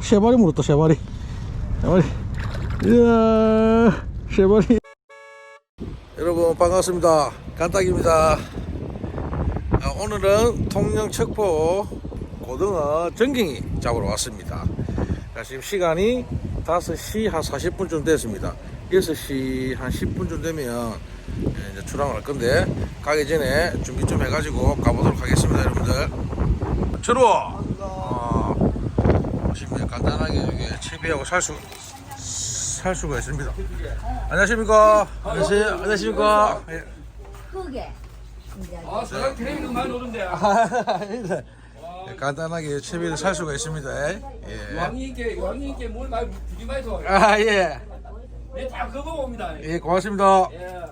세 마리 물었다 세 마리. 이야 세 마리. 여러분 반갑습니다. 간딱입니다. 아, 오늘은 통영 척포 고등어 전갱이 잡으러 왔습니다. 자, 지금 시간이 5시 한 40분쯤 됐습니다. 6시 한 10분쯤 되면 예, 이제 출항을 할 건데 가기 전에 준비 좀 해가지고 가보도록 하겠습니다 여러분들. 들어 와 아, 보시면 간단하게 여기 채비하고 살 수, 살 수가 있습니다 안녕하십니까 안녕하세요 안녕하십니까 예. 크게 아, 사람 트레이닝 많이 오는데. 아닙니다. 예, 간단하게 채비를 살 수가 있습니다. 예. 왕님께, 왕님께 뭘 많이 주지 마이소. 아, 예. 네, 다 그거 봅니다. 예, 고맙습니다. 예.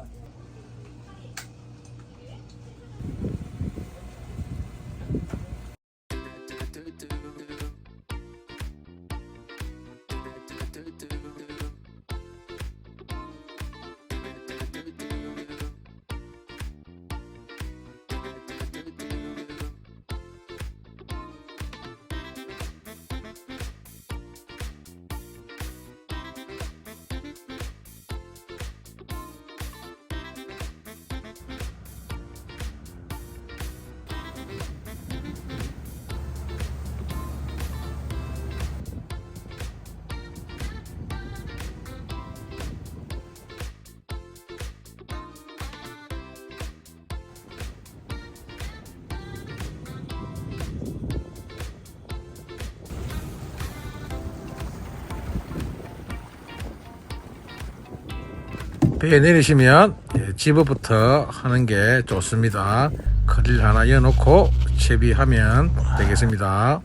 배에 내리시면 예, 집어부터 하는 게 좋습니다. 커릴 하나 이어놓고 채비하면 되겠습니다.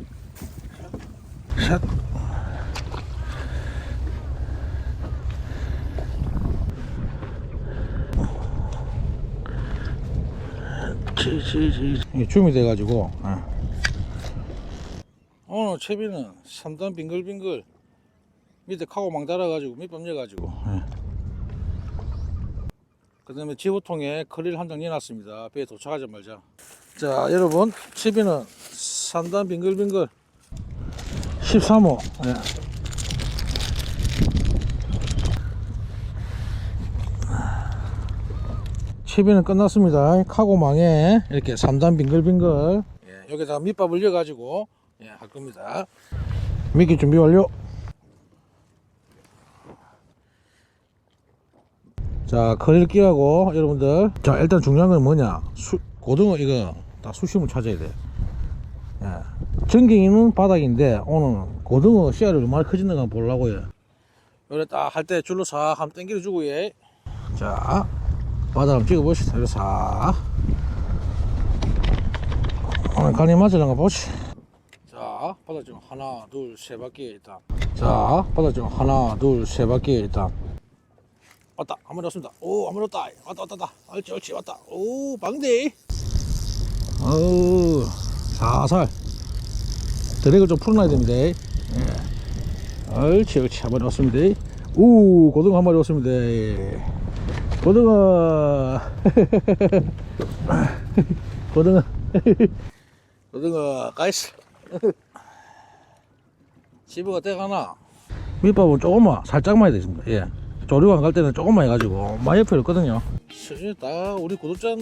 샷. 줌이 돼가지고 아. 오늘 채비는 3단 빙글빙글 밑에 카고 망 달아가지고 밑밥 열가지고 그 다음에 지호통에 커리를 한장 내놨습니다. 배에 도착하자마자. 자, 여러분, 채비는 3단 빙글빙글 13호. 예. 채비는 끝났습니다. 카고망에 이렇게 3단 빙글빙글. 예, 여기다가 밑밥 올려가지고 예, 할 겁니다. 미끼 준비 완료. 자, 끼하고 여러분들. 자, 일단 중요한 건 뭐냐? 수, 고등어 이거 다 수심을 찾아야 돼. 예. 전갱이는 바닥인데 오늘 고등어 씨알이 얼마나 커지는가 보려고 요. 요래 딱 할 때 줄로 싹 한번 당겨 주고 예. 자, 바닥 한번 찍어 보시다. 이렇게 싹. 오늘 간이 맞으는가 보시. 자, 바닥 좀 하나, 둘, 세 바퀴 일단. 자, 바닥 좀 하나, 둘, 세 바퀴 일단. 왔다. 한 마리 왔습니다. 오한 마리 왔다. 왔다 왔다 왔다. 옳지 옳지. 왔다. 오 방대. 어우 살살. 드랙을 좀 풀어놔야 됩니다. 예. 옳지 옳지. 한 마리 왔습니다. 오 고등어 한 마리 왔습니다. 예. 고등어. 고등어. 고등어 가이스. 집어가 돼가나. 밑밥은 조금만 살짝만 해야 되겠습니다. 예. 조류관 갈 때는 조금만 해가지고 많이 없거든요. 사실 다 우리 구독자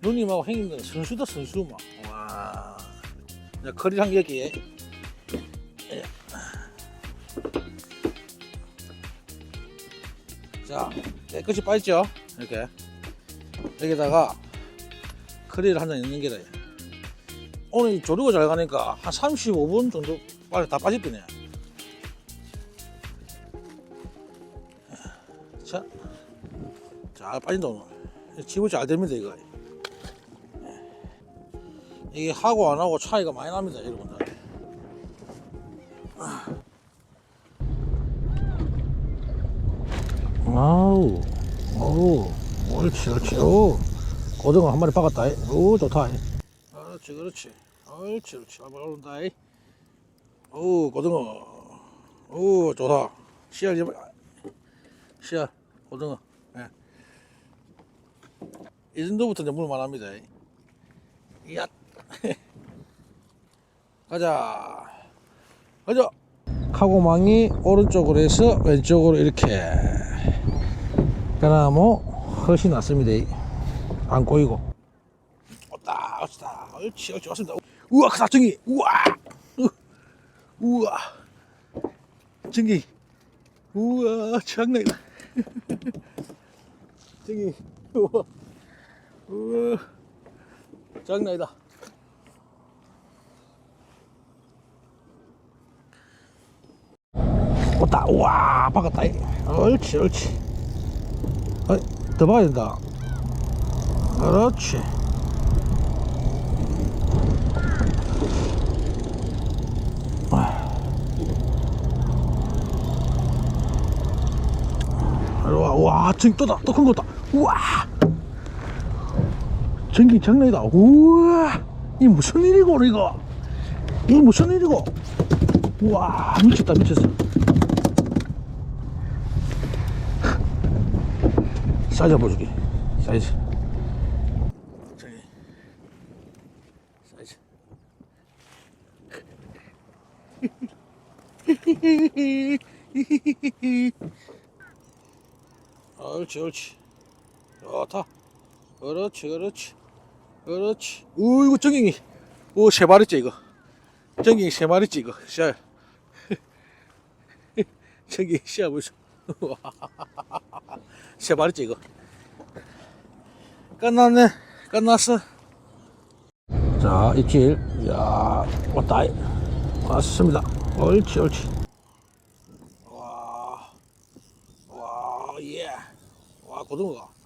누님하고 형님들은 선수다 선수 막. 와. 이제 커리 한 개기. 예. 자, 깨끗이 빠졌죠? 이렇게. 여기다가 커리를 한잔 넣는 게다. 오늘 이 조류가 잘 가니까 한 35분 정도 빨리 다 빠집더네. 잘 빠진다 오늘. 집을 잘 됩니다 이거. 이게 하고 안 하고 차이가 많이 납니다 여러분들. 아우, 아우, 옳지, 옳지, 오, 고등어 한 마리 박았다. 오, 좋다. 그렇지, 그렇지, 옳지, 옳지, 한번 오른다. 오, 고등어, 오, 좋다. 씨알 좀, 씨알. 고등어. 예. 이 정도부터 이제 물만 합니다. 이야. 가자. 가자. 카고망이 오른쪽으로 해서 왼쪽으로 이렇게. 그나마 훨씬 낫습니다. 안 꼬이고. 왔다 왔다. 옳지 옳지. 왔습니다. 우와 크다 정이. 우와. 으, 우와. 정이 우와 장난이다. 정이 우와. 우와. 장난이다. 왔다. 우와 박았다. 옳지 옳지. 어이, 더 봐야 된다. 그렇지. 와, 와, 전 또다, 또 큰 거다. 우와! 전기 장난이다. 우와! 이 무슨 일이고, 이거? 이 무슨 일이고? 우와, 미쳤다, 미쳤어. 사이즈 보여줄게. 사이즈. 저기. 사이즈. 옳지, 옳지. 좋다. 그렇지, 그렇지. 그렇지. 우, 이거 정경이. 오, 세 마리째, 이거. 정경이 세 마리째, 이거. 씨. 저기, 씨야, 보이소. 세 마리째, 이거. 끝났네. 끝났어. 자, 입질. 야, 왔다. 왔습니다. 옳지, 옳지. 와, 와, 예. 와, 고등어가.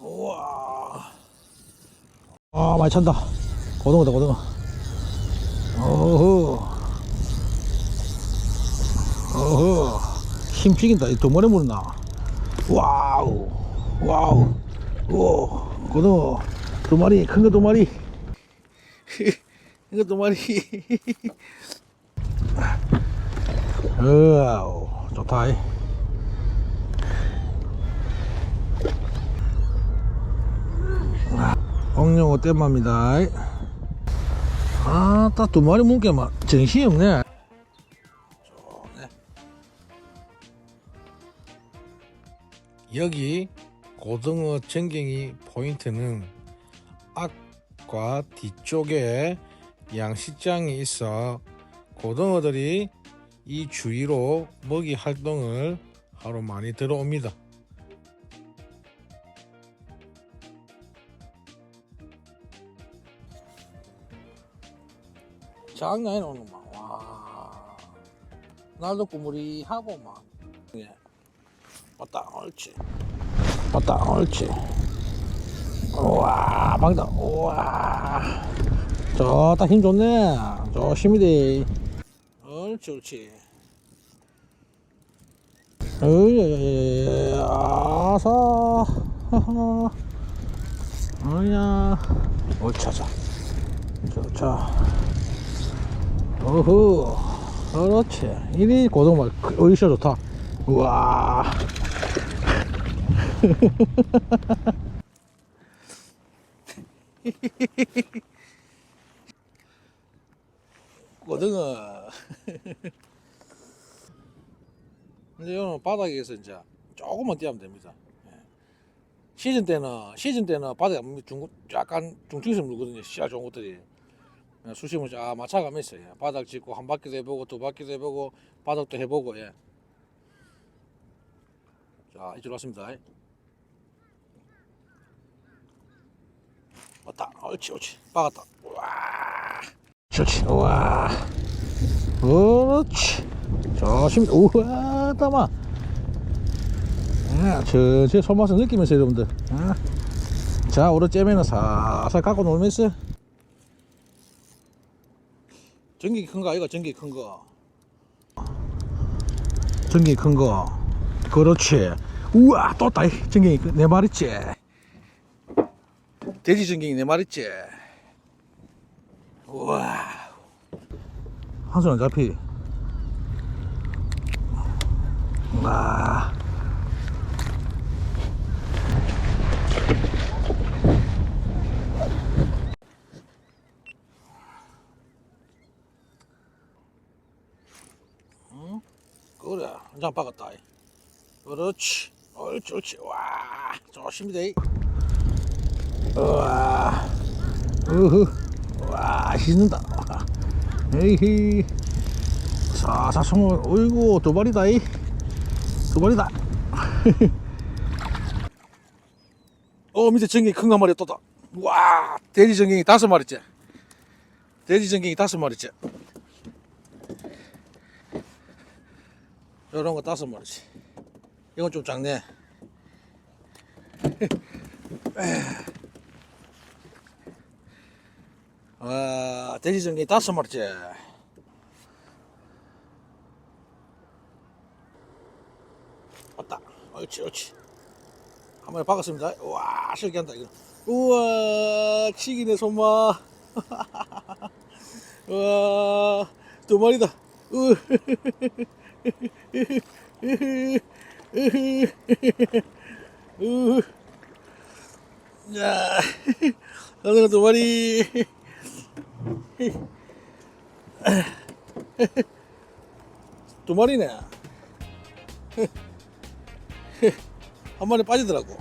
와, 와. 아, 많이 찬다. 고등어다, 고등어. 어허. 어허. 힘 죽인다. 이두 마리 물나. 와우. 와우. 오, 고등어. 두 마리, 큰 거 두 마리. 큰거두 마리. 으아우, 좋다. 이. 엉룡어 땜맘이다. 아, 딱 두 마리 문게 막 정신이 없네. 좋네. 여기 고등어 전갱이 포인트는 앞과 뒤쪽에 양식장이 있어 고등어들이 이 주위로 먹이 활동을 하러 많이 들어옵니다. 장난이 오는 막 와. 날도 꾸무리하고 막. 예. 왔다 옳지. 왔다 옳지. 우와 방다 우와. 좋다 힘 좋네. 조심히 돼. 옳지 옳지. 어이 아사 하하 어야 옳지 하자 좋자 어후. 그렇지. 이리 고등말 어이셔 좋다. 우와. 고등어. 이제 이거는 바닥에서 이제 조금만 띄우면 됩니다. 예. 시즌 때는 시즌 때는 바닥에 중, 약간 중증성 물거든요. 씨알 좋은 것들이. 예, 수심을 쫙 맞춰가면서 예. 바닥 짚고 한 바퀴도 해보고 두 바퀴도 해보고 바닥도 해보고 예. 자 이쪽으로 왔습니다. 왔다. 옳지 옳지. 박았다. 와. 좋지. 와. 그렇지. 조심. 우와 따마. 아, 저저 손맛을 느끼면서 여러분들 아. 자 오른 째면은 살살 갖고 놀면서 전기 큰 거 아이가 전기 큰 거. 전기 큰 거. 그렇지. 우와 또다 전기 네 마리째. 돼지 전기 네 마리째. 우와. 한손 안 잡히. 와. 그래 한 장 박았다. 그렇지. 옳지 옳지. 와 좋습니다 우와. 으흐. 와 씻는다. 에이히. 사사 숨어 어이구 두 이. 두 마리다. 어 밑에 전갱이 큰 거 한 마리 떴다. 와 돼지 전갱이 다섯 마리째. 돼지 전갱이 다섯 마리째 요런 거 다섯 마리째 이건 좀 작네. 와 전갱이 다섯 마리째 왔다. 옳지 옳지. 한 마리 박았습니다. 와 실기한다 이거. 우와 치기네 손마 우와 두 마리다. 우. 우. 야 오늘 두 마리 두 마리네 한 마리 빠지더라고.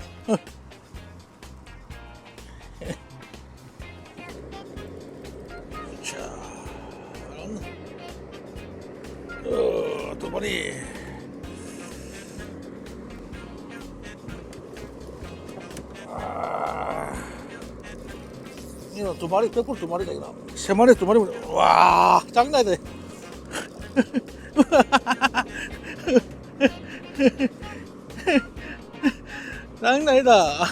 어, 두 마리. 아, 이거 두 마리, 백불 두 마리다, 이거. 세 마리, 두 마리. 와, 장난 아니다. 장난 아니다.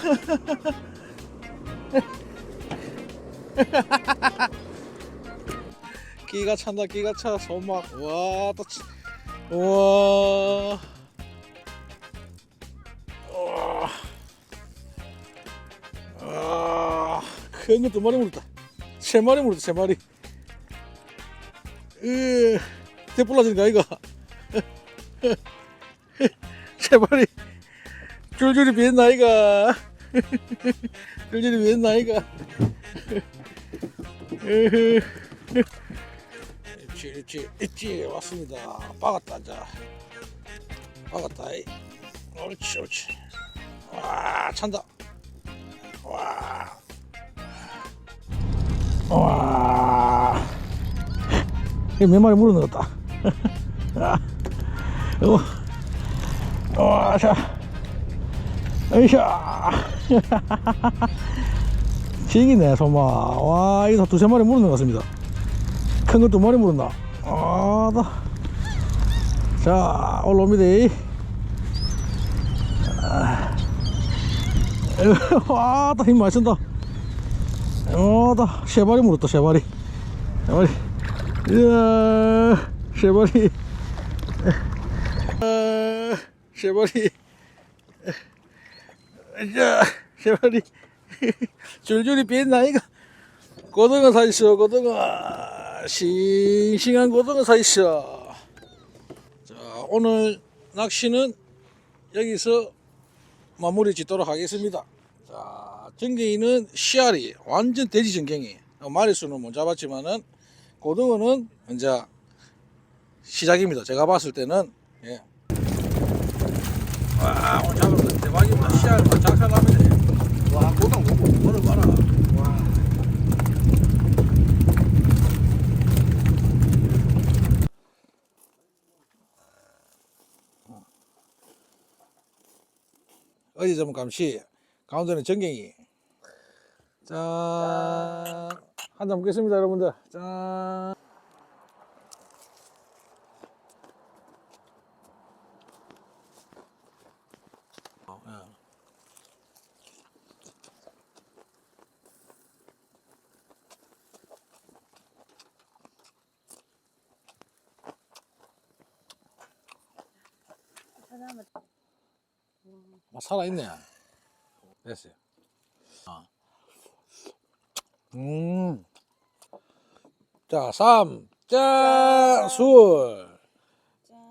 기가 찬다 기가 차 손막 와또 우와. 우와 큰거 두 마리 물었다. 세 마리 물었다 세 마리. 으 대뿔라진가 이거. 세 마리. 줄줄이 비었나 이가 줄줄이 비었나 이가 있지 있지 있지 왔습니다 박았다 자 박았다 이. 옳지 옳지 와 찬다 와 와. 이거 몇 마리 물어 넣었다. 어. 와, 자. 으쌰. 지기네, 소마. 와, 이거 두세 마리 물은 것 같습니다. 큰거두 마리 물었나? 아, 다. 자, 올라옵니다. 아. 와, 다 힘 많이 쓴다. 어, 다, 세 마리 물었다, 세 마리. 세 마리. 이야, 세 마리. 아, 세 마리. 자, 세 마리. 줄줄이 비었나, 이거? 고등어 사 있어, 고등어. 싱싱한 고등어 사 있어. 자, 오늘 낚시는 여기서 마무리 짓도록 하겠습니다. 자, 전갱이는 씨알이 완전 돼지 전갱이. 어, 마리수는 못 잡았지만은 고등어는 이제 시작입니다. 제가 봤을 때는 예. 와, 오늘 잡은 거 대박입니다. 씨알만 작살납니다. 와, 고등 보고 뭐를 봐라. 와. 어디 좀 감시. 가운데는 전갱이. 짠 한잔 먹겠습니다 여러분들. 짠 아, 살아있네 됐어요 아. 음. 자, 삼, 짠, 술,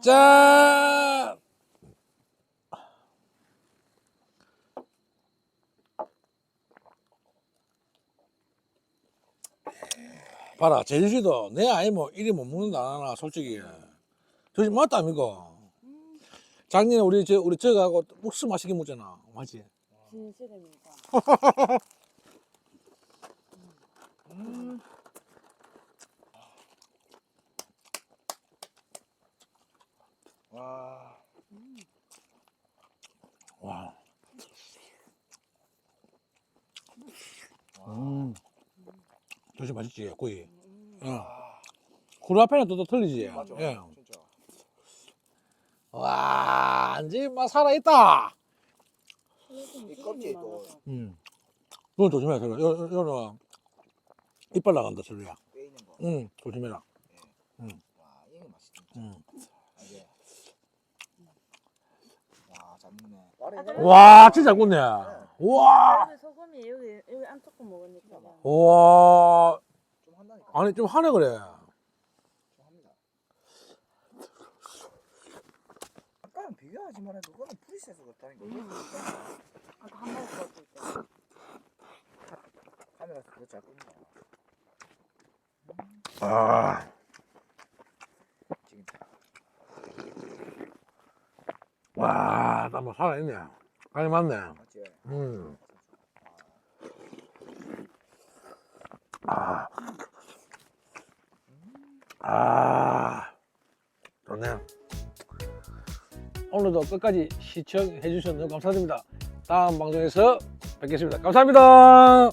짠. 봐라, 제주시도 내 아이 뭐 이리 못 먹는다 안 하나 솔직히. 저지 맞다 이거. 작년에 우리 저 우리 저하고 국수 맛있게 먹잖아. 맞지? 진실입니다. 음. 와. 와. 음. 도시 맛있지, 거의. 어. 그루 앞에는 또, 또 틀리지. 맞아. 예. 이제 막 살아있다. 이 껍질도 음. 이건 조심해, 설마. 요, 요, 요는 이빨 나간다, 설리야. 빼 있는 거. 응, 조심해라. 와, 이거 맛있다. 응. 아, 이게. 와, 잘 먹네. 와, 진짜 잘 굽네. 와, 여기 소금이 여기 여기 안 조금 먹으니까. 와. 좀 한다니까. 아니, 좀 하네, 그래. 좀 합니다. 비교하지만 해도 그거는 프리셋에서 그렇다니까. 아까 한번 먹었을 때. 카메라 그거 잘 끕니다. 아. 지금 와, 나뭐 살아있네. 아니, 맞네. 맞지? 음. 아. 아. 좋네. 오늘도 끝까지 시청해 주셔서 감사드립니다. 다음 방송에서 뵙겠습니다. 감사합니다.